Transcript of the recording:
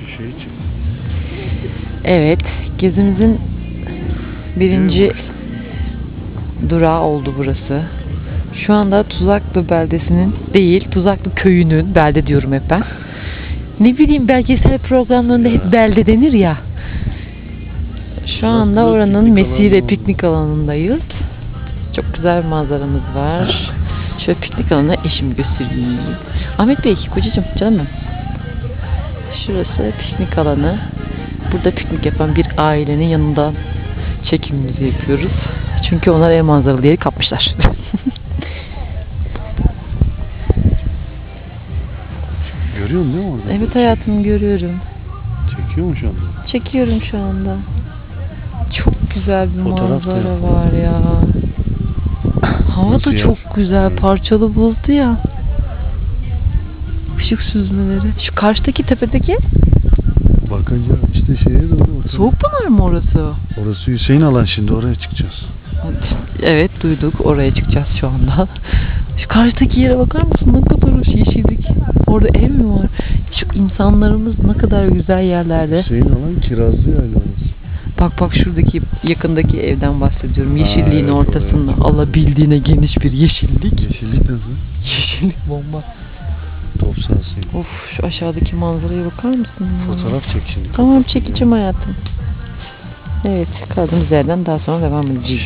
Şu şey için. Evet, gezimizin birinci durağı oldu burası. Şu anda Tuzaklı beldesinin değil, Tuzaklı köyünün, belde diyorum hep ben. Ne bileyim belgesel programlarında hep belde denir ya. Şu anda oranın Mesire piknik alanındayız. Çok güzel manzaramız var. Şöyle piknik alanına eşimi göstereyim. Ahmet Bey, kocacığım, canım. Şurası piknik alanı. Burada piknik yapan bir ailenin yanında çekimimizi yapıyoruz. Çünkü onlar en manzaralı yeri kapmışlar. Görüyor musun değil mi orada? evet hayatım görüyorum. Çekiyor mu şu anda? Çekiyorum şu anda. Çok güzel bir Fotoğraf da manzara yapalım. var ya. Hava Nasıl da ya? çok güzel. Parçalı bulutlu ya. Işık süzmeleri. Şu karşıdaki tepedeki Bakınca işte şeye doğru oturuyor. Soğukpınar mı orası? Orası Hüseyin alan şimdi oraya çıkacağız. Evet duyduk. Oraya çıkacağız şu anda. Şu karşıdaki yere bakar mısın? Ne kadar hoş yeşillik. Orada ev mi var? Şu insanlarımız ne kadar güzel yerlerde. Hüseyin alan kirazlı yayla orası. Bak bak şuradaki yakındaki evden bahsediyorum. Yeşilliğin evet, ortasında. oraya. Alabildiğine geniş bir yeşillik. Yeşillik nasıl? Yeşillik bomba. Top sahası. Of şu aşağıdaki manzaraya bakar mısın? Fotoğraf çek şimdi. Tamam çekeceğim hayatım. Evet kaldığımız yerden daha sonra devam edeceğiz.